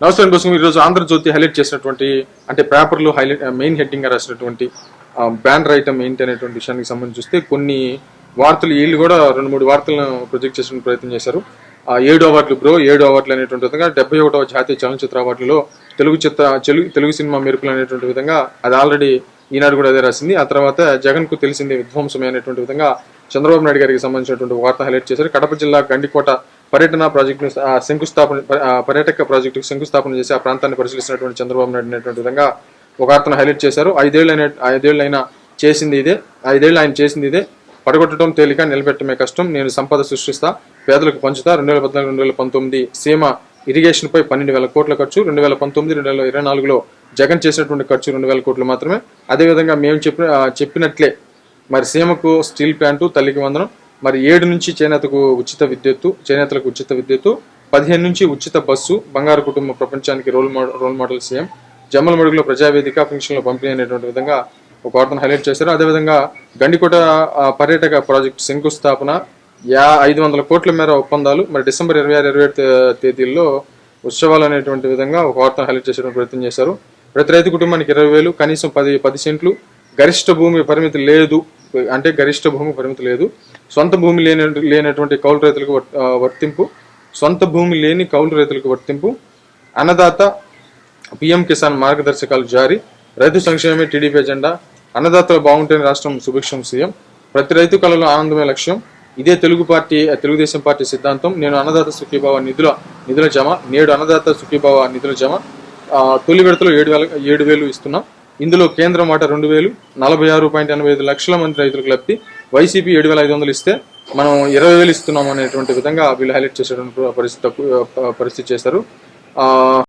నమస్కారం కోసం ఈరోజు ఆంధ్రజ్యోతి హైలైట్ చేసినటువంటి అంటే పేపర్లు హైలైట్ మెయిన్ హెడ్డింగ్ రాసినటువంటి బ్యానర్ ఐటమ్ ఏంటి అనేటువంటి విషయానికి సంబంధించి చూస్తే కొన్ని వార్తలు వీళ్ళు కూడా రెండు మూడు వార్తలను ప్రొజెక్ట్ చేసిన ప్రయత్నం చేశారు. ఏడు అవార్డులు బ్రో ఏడు అవార్డులు అనేటువంటి విధంగా డెబ్బై ఒకటవ జాతీయ చలనచిత్ర అవార్డులలో తెలుగు చిత్ర తెలుగు తెలుగు సినిమా మెరుపులు అనేటువంటి విధంగా అది ఆల్రెడీ ఈనాడు కూడా అదే రాసింది. ఆ తర్వాత జగన్కు తెలిసిందే విధ్వంసమే అనేటువంటి విధంగా చంద్రబాబు నాయుడు గారికి సంబంధించినటువంటి వార్త హైలైట్ చేశారు. కడప జిల్లా గండికోట పర్యటన ప్రాజెక్టు శంకుస్థాపన పర్యాటక ప్రాజెక్టుకు శంకుస్థాపన చేసి ఆ ప్రాంతాన్ని పరిశీలిస్తున్నటువంటి చంద్రబాబు నాయుడు అనేటువంటి విధంగా ఒక వార్తను హైలైట్ చేశారు. ఐదేళ్ళు అయిన ఐదేళ్ళు అయినా చేసింది ఇదే. ఐదేళ్ళు ఆయన చేసింది ఇదే. పడగొట్టడం తేలిక నిలబెట్టమే కష్టం. నేను సంపద సృష్టిస్తా పేదలకు పంచుతా. రెండు వేల పద్నాలుగు రెండు వేల పంతొమ్మిది సీమ ఇరిగేషన్ పై పన్నెండు వేల కోట్ల ఖర్చు. రెండు వేల పంతొమ్మిది రెండు వేల ఇరవై నాలుగులో జగన్ చేసినటువంటి ఖర్చు రెండు వేల కోట్లు మాత్రమే. అదేవిధంగా మేము చెప్పిన చెప్పినట్లే మరి సీమకు స్టీల్ ప్లాంటు తల్లికి వందనం. మరి ఏడు నుంచి చేనేతకు ఉచిత విద్యుత్తు చేనేతలకు ఉచిత విద్యుత్తు పదిహేను నుంచి ఉచిత బస్సు బంగారు కుటుంబ ప్రపంచానికి role model role model CM. జమ్మల మడుగులో ప్రజావేదిక పెన్షన్ల పంపిణీ అనేటువంటి విధంగా ఒక వార్తను హైలైట్ చేశారు. అదేవిధంగా గండికోట పర్యాటక ప్రాజెక్టు శంకుస్థాపన యా ఐదు వందల కోట్ల మేర ఒప్పందాలు. మరి డిసెంబర్ ఇరవై ఆరు ఇరవై ఏడు తేదీల్లో ఉత్సవాలు అనేటువంటి విధంగా ఒక వార్తను హైలైట్ చేసే ప్రయత్నం చేశారు. ప్రతి రైతు కుటుంబానికి ఇరవై వేలు కనీసం పది పది సెంట్లు గరిష్ట భూమి పరిమితి లేదు అంటే గరిష్ట భూమి పరిమితి లేదు. సొంత భూమి లేని లేనటువంటి కౌలు రైతులకు వర్- వర్తింపు సొంత భూమి లేని కౌలు రైతులకు వర్తింపు అన్నదాత పిఎం కిసాన్ మార్గదర్శకాలు జారీ రైతు సంక్షేమమే టీడీపీ ఎజెండా అన్నదాతలు బాగుంటేనే రాష్ట్రం సుభిక్షం సీఎం. ప్రతి రైతు కళలో ఆనందమే లక్ష్యం. ఇదే తెలుగు పార్టీ తెలుగుదేశం పార్టీ సిద్ధాంతం. నేను అన్నదాత సుఖీభావ నిధుల నిధుల జమ నేడు అన్నదాత సుఖీభావ నిధుల జమ తొలి విడతలో ఏడు వేల ఏడు వేలు ఇస్తున్నాం. ఇందులో కేంద్రం మాట రెండు వేలు నలభై ఆరు పాయింట్ ఎనభై ఐదు లక్షల మంది రైతులకు లబ్ధి. వైసీపీ ఏడు వేల ఐదు వందలు ఇస్తే మనం ఇరవై వేలు ఇస్తున్నాం అనేటువంటి విధంగా వీళ్ళు హైలైట్ చేసేటువంటి పరిస్థితి పరిస్థితి చేశారు. ఆ